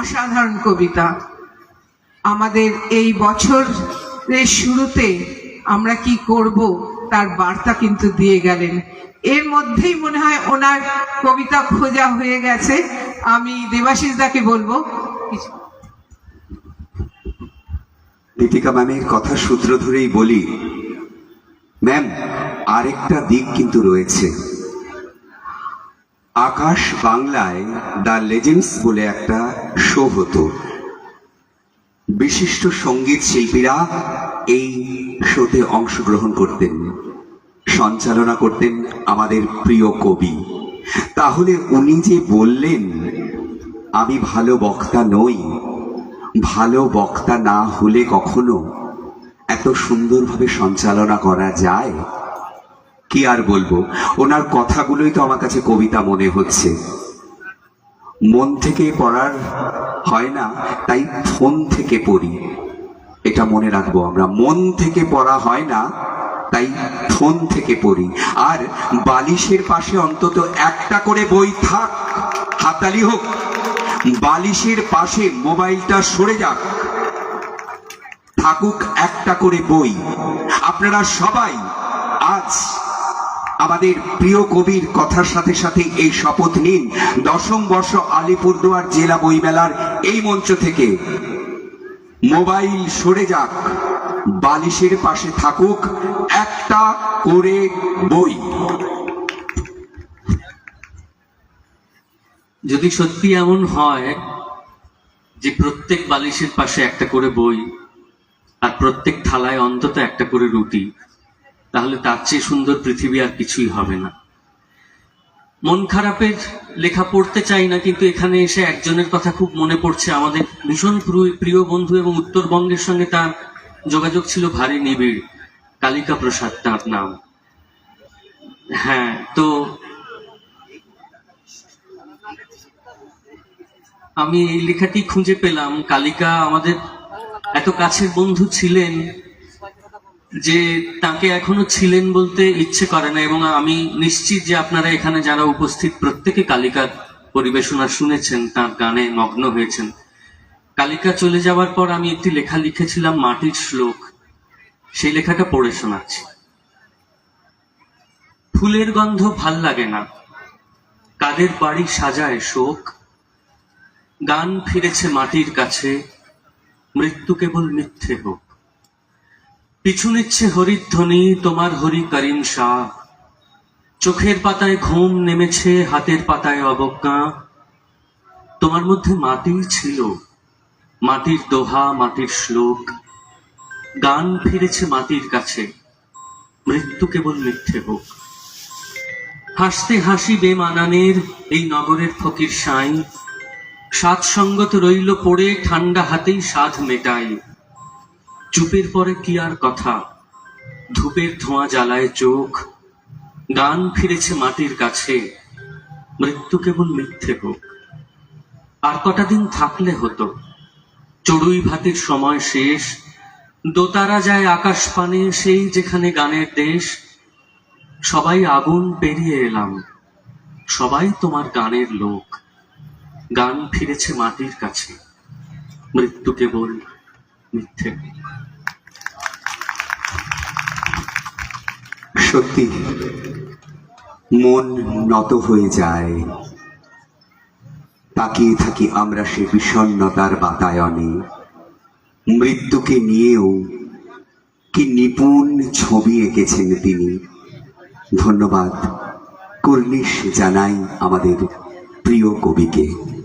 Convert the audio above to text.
অসাধারণ কবিতা। আমাদের এই বছরের শুরুতে আমরা কি করব তার বার্তা কিন্তু দিয়ে গেলেন। এর মধ্যেই মনে হয় ওনার কবিতা খোঁজা হয়ে গেছে। আমি দেবাশিস দাকে বলব দীপিকা ম্যামের কথা সূত্র ধরেই বলি, ম্যাম, আরেকটা দিক কিন্তু রয়েছে। আকাশ বাংলায় দ্য লেজেন্ডস বলে একটা শো হতো। বিশিষ্ট সংগীত শিল্পীরা এই শোতে অংশগ্রহণ করতেন, সঞ্চালনা করতেন আমাদের প্রিয় কবি। তাহলে উনি যে বললেন, আমি ভালো বক্তা নই, ভালো বক্তা না হলে কখনো এত সুন্দরভাবে সঞ্চালনা করা যায়? কি আর বলব, ওনার কথাগুলোই তো আমার কাছে কবিতা মনে হচ্ছে। মন থেকে পড়ার হয় না, তাই ফোন থেকে পড়ি। এটা মনে রাখব আমরা, মন থেকে পড়া হয় না, তাই ফোন থেকে পড়ি। আর বালিশের পাশে অন্তত একটা করে বই থাক হাতালি হোক। বালিশের পাশে মোবাইলটা সরে যাক। থাকুক একটা করে বই। আপনারা সবাই আজ আমাদের প্রিয় কবির কথার সাথে সাথে এই শপথ নিন। দশম বর্ষ আলিপুরদুয়ার জেলা বইমেলার এই মঞ্চ থেকে। মোবাইল সরে যাক, বালিশের পাশে থাকুক একটা করে বই। যদি সত্যি এমন হয় যে প্রত্যেক বালিশের পাশে একটা করে বই আর প্রত্যেক থালায় অন্তত একটা করে রুটি তাহলে তার চেয়ে সুন্দর পৃথিবী আর কিছুই হবে না। মন খারাপের লেখা পড়তে চাই না, কিন্তু এখানে এসে একজনের কথা খুব মনে পড়ছে। আমাদের ভীষণ প্রিয়- বন্ধু এবং উত্তরবঙ্গের সঙ্গে তার যোগাযোগ ছিল ভারী নিবিড়। কালিকা প্রসাদ তার নাম। হ্যাঁ তো আমি এই লেখাটি খুঁজে পেলাম। কালিকা আমাদের এত কাছের বন্ধু ছিলেন যে তাকে এখনও ছিলেন বলতে ইচ্ছে করে না এবং আমি নিশ্চিত যে আপনারা এখানে যারা উপস্থিত প্রত্যেকে কালিকার পরিবেশনা শুনেছেন, তার গানে মগ্ন হয়েছেন। কালিকা চলে যাওয়ার পর আমি একটি লেখা লিখেছিলাম, মাটির শ্লোক। সেই লেখাটা পড়ে শোনাচ্ছি। ফুলের গন্ধ ভালো লাগে না, কাদের বাড়ি সাজায় শোক। গান ফিরেছে মাটির কাছে, মৃত্যু কেবল মিথ্যে হোক। পিছু নিচ্ছে হরিধ্বনি, তোমার হরি করিম শাহ। চোখের পাতায় ঘুম নেমেছে, হাতের পাতায় অবজ্ঞা। তোমার মধ্যে মাটি ছিল, মাটির দোহা, মাটির শ্লোক। গান ফিরেছে মাটির কাছে, মৃত্যু কেবল মিথ্যে হোক। হাসতে হাসি বেমানানের এই নগরের ফকির সাঁই। সাত সঙ্গত রইল পড়ে, ঠান্ডা হাতেই সাধ মেটাই। চুপের পরে কি আর কথা? ধূপের ধোঁয়া জ্বালায় চোখ। গান ফিরেছে মাটির কাছে। মৃত্যু কেবল মিথ্যে হোক। আর কটা দিন থাকলে হতো। চড়ুই ভাতির সময় শেষ। দোতারা যায় আকাশ পানে, সেই যেখানে গানের দেশ। সবাই আগুন পেরিয়ে এলাম। সবাই তোমার গানের লোক। গান ফিরেছে মাটির কাছে। মৃত্যু কেবল মিথ্যে। সত্যি মন নত হয়ে যায়। তাকিয়ে থাকি আমরা সে বিষণ্ণতার বাতায়নে। মৃত্যুকে নিয়েও কি নিপুণ ছবি এঁকেছেন তিনি। ধন্যবাদ। কর্নিশ জানাই আমাদের প্রিয় কবিকে।